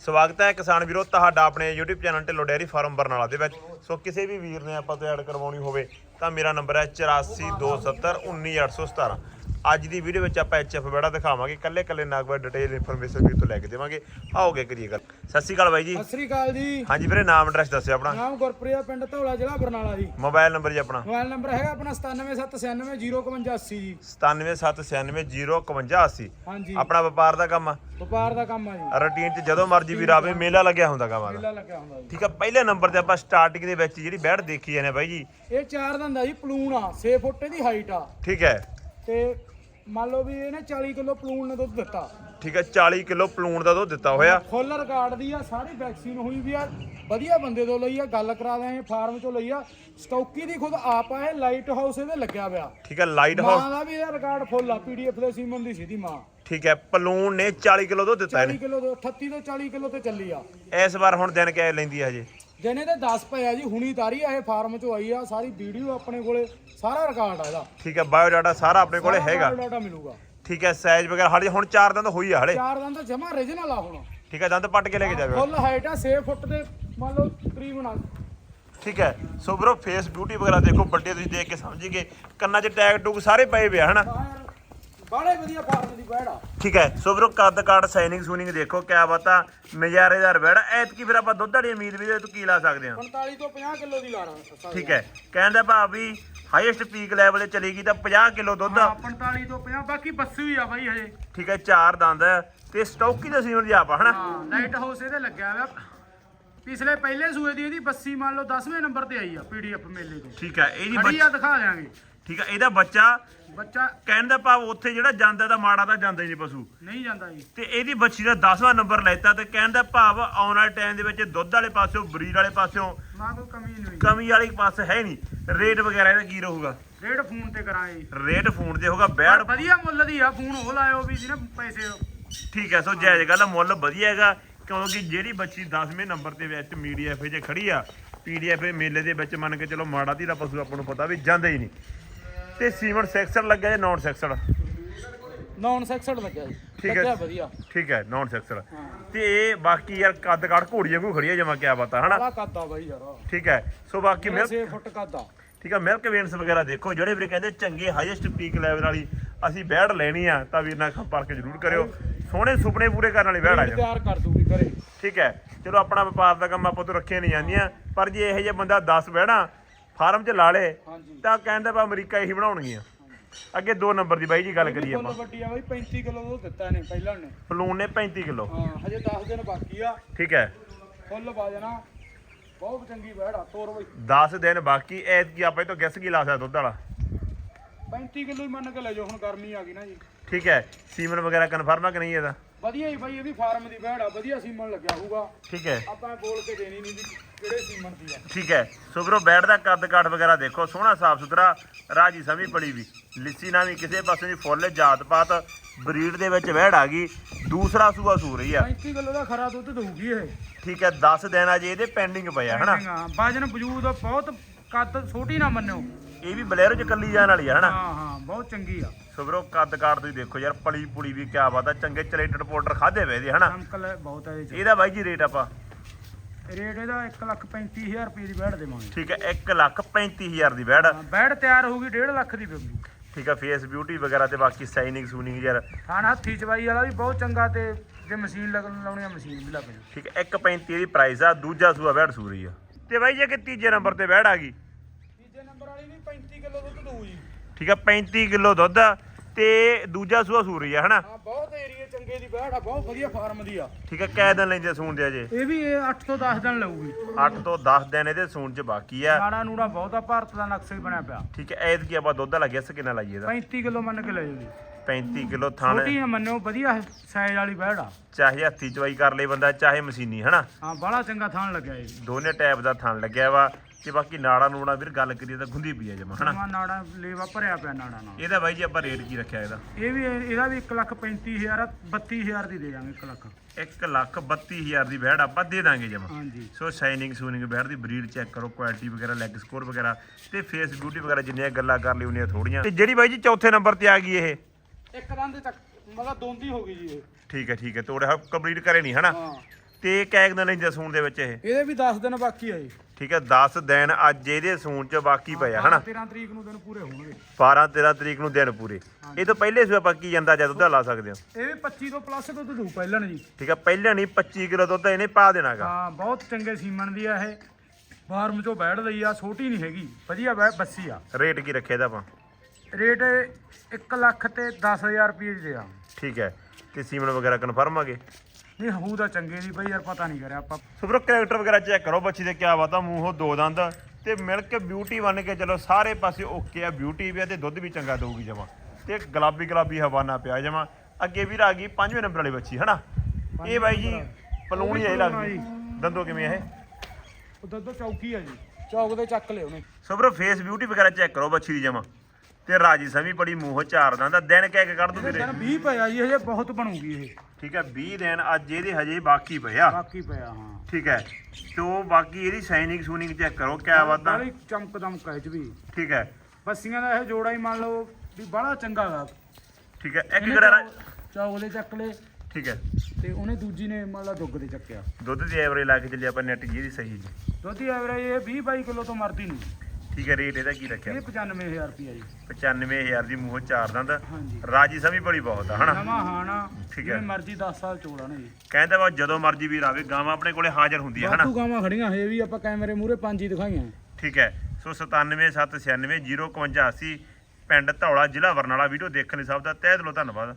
ਸਵਾਗਤ ਹੈ ਕਿਸਾਨ ਵੀਰੋ, ਤੁਹਾਡਾ ਆਪਣੇ YouTube channel Dhillon dairy farm Barnala ਦੇ ਵਿੱਚ। ਸੋ ਕਿਸੇ ਵੀ ਵੀਰ ਨੇ ਆਪਾਂ ਤੋਂ ਐਡ ਕਰਵਾਉਣੀ ਹੋਵੇ ਤਾਂ ਮੇਰਾ ਨੰਬਰ ਹੈ 8427191817 ਅੱਜ ਦੀ ਵੀਡੀਓ ਵਿੱਚ ਆਪਾਂ ਐਚਐਫ ਬੜਾ ਦਿਖਾਵਾਂਗੇ। ਕੱਲੇ ਕੱਲੇ ਨਾਗਵਾ ਡਿਟੇਲ ਇਨਫੋਰਮੇਸ਼ਨ ਵੀ ਤੋਂ ਲੈ ਕੇ ਦੇਵਾਂਗੇ। ਆਓਗੇ ਕਰੀਏ ਗੱਲ। ਸਤਿ ਸ਼੍ਰੀ ਅਕਾਲ ਬਾਈ ਜੀ। ਸਤਿ ਸ੍ਰੀ ਅਕਾਲ ਜੀ। ਹਾਂਜੀ ਵੀਰੇ ਨਾਮ ਐਡਰੈਸ ਦੱਸਿਓ ਆਪਣਾ। ਨਾਮ ਗੁਰਪ੍ਰੀਆ ਪਿੰਡ ਧੌਲਾ ਜ਼ਿਲ੍ਹਾ ਬਰਨਾਲਾ ਜੀ। ਮੋਬਾਈਲ ਨੰਬਰ ਜੀ ਆਪਣਾ। ਮੋਬਾਈਲ ਨੰਬਰ ਹੈਗਾ ਆਪਣਾ 9779905180 ਜੀ। 9779051051 ਹਾਂਜੀ। ਆਪਣਾ ਵਪਾਰ ਦਾ ਕੰਮ ਆ? ਵਪਾਰ ਦਾ ਕੰਮ ਆ ਜੀ। ਰੂਟੀਨ 'ਚ ਜਦੋਂ ਮਰਜ਼ੀ ਵੀਰ ਆਵੇ ਮੇਲਾ ਲੱਗਿਆ ਹੁੰਦਾ ਕੰਮ ਦਾ। ਮੇਲਾ ਲੱਗਿਆ ਹੁੰਦਾ ਜੀ। ਠੀਕ ਆ ਪਹਿਲੇ ਨੰਬਰ ਤੇ ਆਪਾਂ ਸਟਾਰਟਿੰਗ ਦੇ ਵਿੱਚ ਜਿਹੜੀ ਬੈੜ ਦੇਖੀ ਜਾਂਦੇ ਬਾਈ ਜੀ। ਇਹ ਚਾਰ ਦੰਦਾ ਜੀ ਪਲੂਣ ਆ 6 ਫੁੱਟ ਦੀ ਹਾਈਟ ਆ। ਠੀਕ ਹੈ। ਤੇ ਮੰਨ ਲਓ ਵੀ ਇਹਨੇ 40 ਕਿਲੋ ਪਲੂਣ ਨੇ ਦੁੱਧ ਦਿੱਤਾ। ਠੀਕ ਹੈ 40 ਕਿਲੋ ਪਲੂਣ ਦਾ ਦੁੱਧ ਦਿੱਤਾ ਹੋਇਆ। ਫੁੱਲ ਰਿਕਾਰਡ ਦੀ ਆ ਸਾਰੀ ਵੈਕਸੀਨ ਹੋਈ ਵੀ ਆ ਵਧੀਆ ਬੰਦੇ ਤੋਂ ਲਈ ਆ ਗੱਲ ਕਰਾ ਦਿਆਂਗੇ ਫਾਰਮ ਚੋਂ ਲਈ ਆ। ਸਟੌਕੀ ਦੀ ਖੁਦ ਆਪ ਆ ਇਹ ਲਾਈਟ ਹਾਊਸ ਇਹਦੇ ਲੱਗਿਆ ਪਿਆ। ਠੀਕ ਹੈ ਲਾਈਟ ਹਾਊਸ ਮਾਂ ਦਾ ਵੀ ਇਹ ਰਿਕਾਰਡ ਫੁੱਲ ਆ ਪੀਡੀਐਫ ਦੇ ਸੀਮਨ ਦੀ ਸਿੱਧੀ ਮਾਂ। ਠੀਕ ਹੈ ਪਲੂਣ ਨੇ 40 ਕਿਲੋ ਦੁੱਧ ਦਿੱਤਾ 40 ਇਹਨੇ ਕਿਲੋ ਤੋਂ 38 ਤੋਂ 40 ਕਿਲੋ ਤੇ ਚੱਲੀ ਆ। ਇਸ ਵਾਰ ਹੁਣ ਦਿਨ ਕਿਆ ਲੈਂਦੀ ਹੈ ਹਜੇ? ਜਿਹਨੇ ਤੇ 10 ਪਿਆ ਜੀ ਹੁਣੀ ਤਾਰੀ ਆ ਇਹ ਫਾਰਮ ਚੋਂ ਆਈ ਆ ਸਾਰੀ ਵੀਡੀਓ ਆਪਣੇ ਕੋਲੇ ਸਾਰਾ ਰਿਕਾਰਡ ਆ ਇਹਦਾ। ਠੀਕ ਹੈ ਬਾਇਓ ਡਾਟਾ ਸਾਰਾ ਆਪਣੇ ਕੋਲੇ ਹੈਗਾ। ਡਾਟਾ ਮਿਲੂਗਾ। ਠੀਕ ਹੈ ਸਾਈਜ਼ ਵਗੈਰਾ ਹਲੇ ਹੁਣ ਚਾਰ ਦਿਨ ਤਾਂ ਹੋਈ ਆ ਹਲੇ। ਚਾਰ ਦੰਦ ਤਾਂ ਜਮਾ origignal ਆ ਹੁਣ। ਠੀਕ ਹੈ ਦੰਦ ਪੱਟ ਕੇ ਲੈ ਕੇ ਜਾਵੇ। ਫੁੱਲ ਹਾਈਟ ਆ 6 ਫੁੱਟ ਦੇ ਮੰਨ ਲਓ ਤਕਰੀਬਨ ਆ ਠੀਕ ਹੈ ਸੋ ਬਰੋ ਫੇਸ ਬਿਊਟੀ ਵਗੈਰਾ ਦੇਖੋ ਵੱਡੇ ਤੁਸੀਂ ਦੇਖ ਕੇ ਸਮਝੀਗੇ ਕੰਨਾਂ 'ਚ ਟੈਗ ਟੂਗ ਸਾਰੇ ਪਏ ਪਿਆ ਹਨਾ? ਬਾਲੇ ਵਧੀਆ ਫਾਰਮ ਦੀ ਬੈੜ ਆ। ਠੀਕ ਹੈ ਸੋ ਵੀਰੋ ਕੱਦ ਕਾਠ ਸਾਈਨਿੰਗ ਸੂਨਿੰਗ ਦੇਖੋ ਕਿਆ ਬਾਤਾਂ ਨਜ਼ਾਰੇਦਾਰ ਬੈੜ ਐਤਕੀ ਫਿਰ ਆਪਾਂ ਦੁੱਧ ਵਾਲੀ ਉਮੀਦ ਵੀ ਤੂੰ ਕੀ ਲਾ ਸਕਦੇ ਹਾਂ? 45 ਤੋਂ 50 ਕਿਲੋ ਦੀ ਲਾ ਰਹਾ ਠੀਕ ਹੈ ਕਹਿੰਦਾ ਭਾਵ ਵੀ ਹਾਈਐਸਟ ਪੀਕ ਲੈਵਲ ਤੇ ਚਲੀ ਗਈ ਤਾਂ 50 ਕਿਲੋ ਦੁੱਧ। ਹਾਂ 45 ਤੋਂ 50 ਬਾਕੀ ਬੱਸੂ ਹੀ ਆ ਬਾਈ ਹਜੇ। ਠੀਕ ਹੈ ਚਾਰ ਦੰਦ ਤੇ ਸਟੌਕੀ ਦਾ ਸੀਮਨ ਜੀ ਆਪਾਂ ਹਨਾ? ਲਾਈਟ ਹਾਊਸ ਇਹਦੇ ਲੱਗਿਆ ਹੋਇਆ। ਪਿਛਲੇ ਪਹਿਲੇ ਸੂਏ ਦੀ ਇਹਦੀ ਬੱਸੀ ਮੰਨ ਲਓ 10ਵੇਂ ਨੰਬਰ ਤੇ ਆਈ ਆ ਪੀਡੀਐਫ ਮੇਲੇ ਤੋਂ। ਠੀਕ ਹੈ ਇਹਦੀ ਖੜੀ ਆ ਦਿਖਾ ਦਿਆਂਗੇ। ਠੀਕ ਹੈ ਇਹਦਾ ਬੱਚਾ ਬੱਚਾ ਕਹਿਣ ਦਾ ਭਾਵ ਉੱਥੇ ਜਿਹੜਾ ਜਾਂਦਾ ਤਾਂ ਮਾੜਾ ਤਾਂ ਜਾਂਦਾ ਹੀ ਨਹੀਂ ਪਸ਼ੂ। ਨਹੀਂ ਜਾਂਦਾ ਜੀ। ਤੇ ਇਹਦੀ ਬੱਚੀ ਦਾ 10ਵਾਂ ਨੰਬਰ ਲੈਤਾ ਤੇ ਕਹਿਣ ਦਾ ਭਾਵ ਆਉਣ ਵਾਲੇ ਟਾਈਮ ਦੇ ਵਿੱਚ ਦੁੱਧ ਵਾਲੇ ਪਾਸਿਓਂ ਬਰੀਡ ਵਾਲੇ ਪਾਸਿਓਂ ਨਾ ਕੋਈ ਕਮੀ ਨਹੀਂ ਕਮੀ ਵਾਲੀ ਪਾਸੇ ਹੈ ਨਹੀਂ। ਰੇਟ ਵਗੈਰਾ ਇਹਦਾ ਕੀ ਰਹੂਗਾ? ਰੇਡ ਫੋਨ ਤੇ ਕਰਾਂਗੇ ਰੇਟ ਫੋਨ ਤੇ ਹੋਗਾ ਬੈੜ ਵਧੀਆ ਮੁੱਲ ਦੀ ਆ ਫੋਨ ਉਹ ਲਾਇਓ ਵੀ ਜਿਹਨੇ ਪੈਸੇ ਠੀਕ ਹੈ ਸੋ ਜਾਇਜ਼ ਗੱਲ ਆ, ਮੁੱਲ ਵਧੀਆ ਹੈਗਾ ਕਿਉਂਕਿ ਜਿਹੜੀ ਬੱਚੀ 10ਵੇਂ ਨੰਬਰ ਤੇ ਵਿੱਚ ਮੀਡੀਐਫ 'ਚ ਖੜੀ ਆ ਪੀਡੀਐਫ ਮੇਲੇ ਦੇ ਵਿੱਚ ਮੰਨ ਕੇ ਚਲੋ ਮਾੜਾ ਧੀਰਾ ਪਸ਼ੂ ਆਪਾਂ ਨੂੰ ਪਤਾ ਵੀ ਜਾਂਦਾ ਹੀ ਨਹੀਂ। ਤੇ ਸੀਮਨ ਸੈਕਸ਼ਨ ਲੱਗਿਆ ਜਾਂ ਨਾਨ ਸੈਕਸ਼ਨ ਨੌਨ ਸੈਕਸਡ ਲੱਗਿਆ ਜੀ। ਠੀਕ ਹੈ। ਲੱਗਿਆ ਵਧੀਆ। ਠੀਕ ਹੈ ਨਾਨ ਸੈਕਸ਼ਨ ਤੇ ਇਹ ਬਾਕੀ ਯਾਰ ਕੱਦ ਕਾੜ ਘੋੜੀਆਂ ਕੋਈ ਖੜੀ ਆ ਜਮਾ ਕਿਆ ਬਾਤਾਂ ਹਨਾ? ਬੜਾ ਕੱਦ ਆ ਬਾਈ ਯਾਰ। ਠੀਕ ਹੈ ਸੋ ਬਾਕੀ ਮਿਲਕ 6 ਫੁੱਟ ਕੱਦ ਆ। ਠੀਕ ਹੈ ਮਿਲਕ ਵੇਨਸ ਵਗੈਰਾ ਦੇਖੋ ਜਿਹੜੇ ਵੀਰੇ ਕਹਿੰਦੇ ਚੰਗੇ ਹਾਈਐਸਟ ਪੀਕ ਲੈਵਲ ਵਾਲੀ ਅਸੀਂ ਬੈੜ ਲੈਣੀ ਆ ਤਾਂ ਵੀਰ ਨਾਲ ਸੰਪਰਕ ਜ਼ਰੂਰ ਕਰਿਓ। ਸੋਹਣੇ ਸੁਪਨੇ ਪੂਰੇ ਕਰਨ ਵਾਲੀ ਬੈੜ ਆ ਜਾ ਤਿਆਰ ਕਰ ਦੂਗੀ ਘਰੇ। ਠੀਕ ਹੈ ਚਲੋ ਆਪਣਾ ਵਪਾਰ ਦਾ ਕੰਮ ਆਪਾਂ ਤੋਂ ਰੱਖਿਆ ਨਹੀਂ ਜਾਂਦੀਆਂ ਪਰ ਜੇ ਇਹੋ ਜਿਹਾ ਬੰਦਾ 10 ਬਹਿਣਾ ਫਾਰਮ 'ਚ ਲਾ ਲੇ ਤਾਂ ਕਹਿੰਦਾ ਵਾ ਅਮਰੀਕਾ ਇਹੀ ਬਣਾਉਣਗੀਆਂ। ਅੱਗੇ 2 ਨੰਬਰ ਦੀ ਬਾਈ ਜੀ ਗੱਲ ਕਰੀਏ ਆਪਾਂ। ਵੱਡੀ ਆ ਬਾਈ 35 ਕਿਲੋ ਦੁੱਧ ਦਿੱਤਾ ਇਹਨੇ ਪਹਿਲਾਂ ਨੇ ਫਲੂਨ ਨੇ 35 ਕਿਲੋ। ਹਾਂ ਹਜੇ 10 ਦਿਨ ਬਾਕੀ ਆ। ਠੀਕ ਹੈ। ਫੁੱਲ ਬਾਜਣਾ ਬਹੁਤ ਚੰਗੀ ਬੈੜ ਆ ਤੋਰ ਬਾਈ। 10 ਦਿਨ ਬਾਕੀ ਐਤਕੀ ਆਪਾਂ ਇਹ ਤੋਂ ਗੈਸ ਕੀ ਲਾ ਸਕਦਾ ਦੁੱਧ ਵਾਲਾ? 35 ਕਿਲੋ ਹੀ ਮੰਨ ਕੇ ਲੈ ਜਾਓ ਹੁਣ ਗਰਮੀ ਆ ਗਈ ਨਾ ਜੀ। ਠੀਕ ਹੈ ਸੀਮਨ ਵਗੈਰਾ ਕਨਫਰਮ ਆ ਕਿ ਨਹੀਂ ਇਹਦਾ? ਵਧੀਆ ਹੀ ਬਾਈ ਇਹ ਵੀ ਫਾਰਮ ਦੀ ਬੈੜ ਆ ਵਧੀਆ ਸੀਮਨ ਲੱਗਿਆ ਹੋਊਗਾ। ਠੀਕ ਹੈ। ਆਪਾਂ ਬੋਲ ਕੇ ਦੇਣੀ ਨਹੀਂ ਵੀ ਕਿਹੜੇ ਸੀਮਨ ਦੀ ਆ। ਠੀਕ ਹੈ ਸੋ ਵੀਰੋ ਬੈਡ ਦਾ ਕੱਦ ਕਾਠ ਵਗੈਰਾ ਦੇਖੋ ਸੋਹਣਾ ਸਾਫ਼ ਸੁਥਰਾ ਰਾਜੀ ਸਮੀ ਪੜੀ ਵੀ। ਲਿੱਸੀ ਨਾ ਵੀ ਕਿਸੇ ਪਾਸੇ ਦੀ ਫੁੱਲ ਜਾਤ ਪਾਤ ਬਰੀਡ ਦੇ ਵਿੱਚ ਵਹਿੜ ਆ ਗਈ ਦੂਸਰਾ ਸੂਆ ਸੂ ਰਹੀ ਆ। 35 ਕਿਲੋ ਦਾ ਖਰਾ ਦੁੱਧ ਦਊਗੀ ਇਹ। ਠੀਕ ਹੈ 10 ਦਿਨ ਅਜੇ ਇਹਦੇ ਪੈਂਡਿੰਗ ਪਏ ਆ ਹਨਾ ਹਾਂ ਵਜਨ ਵਜੂਦ ਬਹੁਤ ਕੱਦ ਛੋਟੀ ਨਾ ਮੰਨਿਓ। ਇਹ ਵੀ ਬਲੇਰੋ ਚ ਕੱਲੀ ਜਾਣ ਵਾਲੀ ਆ ਹਨਾ? ਹਾਂ ਹਾਂ ਬਹੁਤ ਚੰਗੀ ਆ। ਸੋ ਵੀਰੋ ਕੱਦ ਕਾਠ ਤੁਸੀਂ ਦੇਖੋ ਯਾਰ ਪਲੀ ਪੁਲੀ ਵੀ ਕਿਆ ਬਾਤ ਆ ਚੰਗੇ ਚਲੇਟਡ ਪਾਊਡਰ ਖਾਦੇ ਵੇ ਦੇ ਹਨਾ? ਅੰਕਲ ਬਹੁਤ ਹੈ ਇਹ ਇਹਦਾ ਬਾਈ ਜੀ ਰੇਟ ਆਪਾਂ? ਰੇਟ ਇਹਦਾ 135000 ਰੁਪਏ ਦੀ ਬੈੜ ਦੇਵਾਂਗੇ। ਠੀਕ ਹੈ 1 ਲੱਖ 35000 ਦੀ ਬੈੜ ਹਾਂ, ਬੈੜ ਤਿਆਰ ਹੋਊਗੀ 1.5 ਲੱਖ ਦੀ ਪਊਗੀ ਠੀਕ ਹੈ ਫੇਸ ਬਿਊਟੀ ਵਗੈਰਾ ਤੇ ਬਾਕੀ ਸਾਈਨਿੰਗ ਸੂਨਿੰਗ ਯਾਰ। ਥਾਣ ਹੱਥੀ ਚਵਾਈ ਵਾਲਾ ਵੀ ਬਹੁਤ ਚੰਗਾ ਤੇ ਜੇ ਮਸ਼ੀਨ ਲਾਉਣੀ ਆ ਮਸ਼ੀਨ ਵੀ ਲੱਗ ਜੂ ਠੀਕ ਹੈ 1.35 ਦੀ ਪ੍ਰਾਈਸ ਆ ਦੂਜਾ ਸੂਆ ਬੈੜ ਸੂ ਰਹੀ ਆ। ਤੇ ਬਾਈ ਜੇ ਕਿ ਤੀਜੇ ਨੰਬਰ ਤੇ ਬੈੜ ਆ ਗਈ ਤੀਜੇ ਨੰਬਰ ਵਾਲੀ ਵੀ 35 ਕਿਲੋ ਦੁੱਧ ਜੀ। ਠੀਕ ਹੈ 35 ਕਿਲੋ ਦੁੱਧ ਆ ਤੇ ਦੂਜਾ ਸੂਆ ਸੂ ਰਹੀ ਆ ਹਨਾ? ਹਾਂ ਬਹੁਤ ਏਰੀਆ ਚੰਗੇ ਦੀ ਬੈੜ ਆ ਬਹੁਤ ਵਧੀਆ ਫਾਰਮ ਦੀ ਆ। ਠੀਕ ਹੈ ਕੈ ਦਿਨ ਲੈਂਦੇ ਸੂਣ ਦੇ ਅਜੇ? ਇਹ ਵੀ ਇਹ 8 ਤੋਂ 10 ਦਿਨ ਲਊਗੀ। 8 ਤੋਂ 10 ਦਿਨ ਇਹਦੇ ਸੂਣ ਚ ਬਾਕੀ ਆ। ਨਾੜਾ ਨੂੜਾ ਬਹੁਤ ਆ ਭਾਰਤ ਦਾ ਨਕਸ਼ਾ ਹੀ ਬਣਿਆ ਪਿਆ। ਠੀਕ ਹੈ ਐਦ ਕੀ ਆਪਾਂ ਦੁੱਧ ਵਾਲਾ ਗਿੱਸ ਕਿੰਨਾ ਲਾਈਏ ਇਹਦਾ? 35 ਕਿਲੋ ਮੰਨ ਕੇ ਲੈ ਜੂਗੀ 35 ਕਿਲੋ ਥਣ। ਛੋਟੀ ਨਾ ਮੰਨਿਓ ਵਧੀਆ ਸਾਈਜ਼ ਵਾਲੀ ਬੈੜ ਆ। ਚਾਹੇ ਹੱਥੀ ਚਵਾਈ ਕਰ ਲੇ ਬੰਦਾ ਚਾਹੇ ਮਸ਼ੀਨੀ ਹਨਾ? ਹਾਂ ਬੜਾ ਚੰਗਾ ਥਾਣ ਲੱਗਿਆ ਇਹ ਦੋਨੇ ਟੈਪ ਦਾ ਥਣ ਲੱਗਿਆ ਵਾ। ਤੇ ਬਾਕੀ ਨਾੜਾ ਨੂੜਾ ਵੀਰ ਗੱਲ ਕਰੀਏ ਤਾਂ ਗੁੰਦੀ ਪਈ ਆ ਜਮਾ ਹਨਾ? ਨਾੜਾ ਲੇਵਾ ਭਰਿਆ ਪਿਆ ਨਾੜਾ ਨਾਲ। ਇਹਦਾ ਬਾਈ ਜੀ ਆਪਾਂ ਰੇਟ ਕੀ ਰੱਖਿਆ ਇਹਦਾ? ਇਹ ਵੀ ਇਹਦਾ ਵੀ 1 ਲੱਖ 35000 32000 ਦੀ ਦੇ ਜਾਵਾਂਗੇ 1 ਲੱਖ। 1 ਲੱਖ 32000 ਦੀ ਬੈੜ ਆਪਾਂ ਦੇ ਦਾਂਗੇ ਜਮਾ। ਹਾਂਜੀ। ਸੋ ਸ਼ਾਈਨਿੰਗ ਸੂਨਿੰਗ ਬੈੜ ਦੀ ਬਰੀਡ ਚੈੱਕ ਕਰੋ ਕੁਆਲਿਟੀ ਵਗੈਰਾ ਲੈਗ ਸਕੋਰ ਵਗੈਰਾ ਤੇ ਫੇਸ ਬਿਊਟੀ ਵਗੈਰਾ ਜਿੰਨੀਆਂ ਗੱਲਾਂ ਕਰ ਲਈ ਉਹਨੀਆਂ ਥੋੜੀਆਂ। ਤੇ ਜਿਹੜੀ ਬਾਈ ਜੀ ਚੌਥੇ ਨੰਬਰ ਤੇ ਆ ਗਈ ਇਹ? ਇੱਕ ਦੰਦ ਤੱਕ ਮਤਲਬ ਦੋਂਦੀ ਹੋ ਗਈ ਜੀ ਇਹ। ਠੀਕ ਹੈ ਠੀਕ ਹੈ ਤੋੜੇ ਕੰਪਲੀਟ ਕਰੇ ਨਹੀਂ ਹਨਾ? ਹਾਂ। ਤੇ ਕੈਕ ਦਿਨ ਲੈਂਦੇ ਸੂਣ ਦੇ ਵਿੱਚ ਇਹ? ਇਹਦੇ ਵੀ 10 ਦਿਨ ਬਾਕੀ ਆ ਜੀ। ਠੀਕ ਹੈ 10 ਦਿਨ ਅੱਜ ਇਹਦੇ ਸੂਣ ਚ ਬਾਕੀ ਪਿਆ ਹਨਾ? 13 ਤਰੀਕ ਨੂੰ ਦਿਨ ਪੂਰੇ ਹੋਣਗੇ। 12 13 ਤਰੀਕ ਨੂੰ ਦਿਨ ਪੂਰੇ। ਇਹ ਤੋਂ ਪਹਿਲੇ ਸੂਆ ਪੱਕੀ ਜਾਂਦਾ ਜਦ ਦੁੱਧ ਲਾ ਸਕਦੇ ਹੋ। ਇਹ ਵੀ 25 ਤੋਂ ਪਲੱਸ ਦੁੱਧ ਦੂ ਪਹਿਲਾਂ ਜੀ ਠੀਕ ਹੈ ਪਹਿਲਾਂ ਨਹੀਂ 25 ਕਿਲੋ ਦੁੱਧ ਇਹਨੇ ਪਾ ਦੇਣਾਗਾ ਹਾਂ ਬਹੁਤ ਚੰਗੇ ਸੀਮਨ ਦੀ ਆ ਇਹ। ਫਾਰਮ ਚੋਂ ਬੈਠ ਲਈ ਆ ਛੋਟੀ ਨਹੀਂ ਹੈਗੀ ਵਧੀਆ ਬੈ ਬੱਸੀ ਆ। ਰੇਟ ਕੀ ਰੱਖਿਆ ਇਹਦਾ ਆਪਾਂ? ਰੇਟ 1 ਲੱਖ ਤੇ 10000 ਰੁਪਏ ਦੀ ਆ। ਠੀਕ ਹੈ ਤੇ ਸੀਮਨ ਵਗੈਰਾ ਕਨਫਰਮ ਆਗੇ ਨਹੀਂ ਹੂ ਦਾ ਚੰਗੇ ਦੀ ਬਈ ਯਾਰ ਪਤਾ ਨਹੀਂ ਕਰਿਆ ਆਪਾਂ। ਸੋ ਬਰੋ ਕੈਰੈਕਟਰ ਵਗੈਰਾ ਚੈੱਕ ਕਰੋ ਬੱਚੀ ਦੇ ਕਿਆ ਬਾਤਾਂ ਮੂੰਹੋਂ ਦੋ ਦੰਦ ਤੇ ਮਿਲਕ ਬਿਊਟੀ ਬਣ ਕੇ ਚਲੋ ਸਾਰੇ ਪਾਸੇ ਓਕੇ ਆ ਬਿਊਟੀ ਵੀ ਆ ਤੇ ਦੁੱਧ ਵੀ ਚੰਗਾ ਦਊਗੀ ਜਮਾ। ਤੇ ਗੁਲਾਬੀ ਗੁਲਾਬੀ ਹਵਾਨਾ ਪਿਆ ਜਮਾ। ਅੱਗੇ ਵੀਰ ਆ ਗਈ ਪੰਜਵੇਂ ਨੰਬਰ ਵਾਲੀ ਬੱਚੀ ਹਨਾ? ਇਹ ਬਾਈ ਜੀ ਪਲੂਣੀ ਹੈ ਲੱਗਦੀ। ਦੰਦੋ ਕਿਵੇਂ ਇਹ? ਉਹ ਦੁੱਧ ਚੌਕੀ ਆ ਜੀ। ਚੌਕ ਦੇ ਚੱਕ ਲਿਓ ਨੇ ਸੋ ਬਰੋ ਫੇਸ ਬਿਊਟੀ ਵਗੈਰਾ ਚੈੱਕ ਕਰੋ ਬੱਚੀ ਦੀ ਜਮਾ। ਤੇ ਰਾਜੀ ਸਮੀ ਬੜੀ ਮੂੰਹੋਂ ਚਾਰ ਆ ਦਿਨ ਕਹਿ ਕੇ ਕੱਢ ਦੂ ਵੀਰੇ ਦਿਨ 20 ਪਿਆ ਜੀ ਹਜੇ ਬਹੁਤ ਬਣੂਗੀ ਇਹ। ਠੀਕ ਹੈ 20 ਦਿਨ ਅੱਜ ਇਹਦੇ ਹਜੇ ਬਾਕੀ ਪਿਆ ਬਾਕੀ ਪਿਆ ਹਾਂ। ਠੀਕ ਹੈ ਤੋ ਬਾਕੀ ਇਹਦੀ ਸਾਈਨਿੰਗ ਸੂਨਿੰਗ ਚੈੱਕ ਕਰੋ ਕਿਆ ਬਾਤਾਂ ਬੜੀ ਚਮਕ ਦਮਕ ਹੈ ਇਹ ਚ ਵੀ। ਠੀਕ ਹੈ। ਬੱਸੀਆਂ ਦਾ ਇਹ ਜੋੜਾ ਹੀ ਮੰਨ ਲਓ ਵੀ ਬੜਾ ਚੰਗਾ ਗਾ। ਠੀਕ ਹੈ ਇੱਕ ਗੜਾ ਚੌਕ ਦੇ ਚੱਕ ਲਏ। ਠੀਕ ਹੈ। ਤੇ ਉਹਨੇ ਦੂਜੀ ਨੇ ਮੰਨ ਲਾ ਦੁੱਗ ਦੇ ਚੱਕਿਆ। ਦੁੱਧ ਦੀ ਐਵਰੇਜ ਲਾ ਕੇ ਚੱਲੇ ਆਪਾਂ ਨੈਟ ਜੀ ਦੀ ਸਹੀ ਜੀ। ਦੁੱਧ ਦੀ ਐਵਰੇਜ ਇਹ 20 22 ਕਿਲੋ ਤੋਂ ਮਰਦੀ ਨਹੀਂ। ਠੀਕ ਹੈ ਰੇਟ ਇਹਦਾ ਕੀ ਰੱਖਿਆ? ਇਹ 95000 ਰੁਪਿਆ ਜੀ। 95000 ਦੀ ਮੂੰਹ ਚਾਰ ਦੰਦ। ਹਾਂਜੀ। ਰਾਜੀ ਸਮੀ ਬੜੀ ਬਹੁਤ ਆ ਹਨਾ? ਨਵਾਂ ਹਾਣਾ ਠੀਕ ਹੈ। ਜਿਵੇਂ ਮਰਜ਼ੀ 10 ਸਾਲ ਚੋਲਾ ਨੇ ਜੀ। ਕਹਿੰਦਾ ਵਾ ਜਦੋਂ ਮਰਜ਼ੀ ਵੀਰ ਆਵੇ ਗਾਵਾਂ ਆਪਣੇ ਕੋਲੇ ਹਾਜ਼ਰ ਹੁੰਦੀ ਹੈ ਹਨਾ? ਬਾਤੂ ਗਾਵਾਂ ਖੜੀਆਂ ਹਜੇ ਵੀ ਆਪਾਂ ਕੈਮਰੇ ਮੂਹਰੇ ਪੰਜ ਹੀ ਦਿਖਾਈਆਂ। ਠੀਕ ਹੈ। ਸੋ 97796 05180 ਪਿੰਡ ਧੌਲਾ ਜ਼ਿਲ੍ਹਾ ਬਰਨਾਲਾ ਵੀਡੀਓ ਦੇਖਣ ਲਈ ਸਭ ਦਾ ਤਹਿ ਦਿਲੋਂ ਧੰਨਵਾਦ।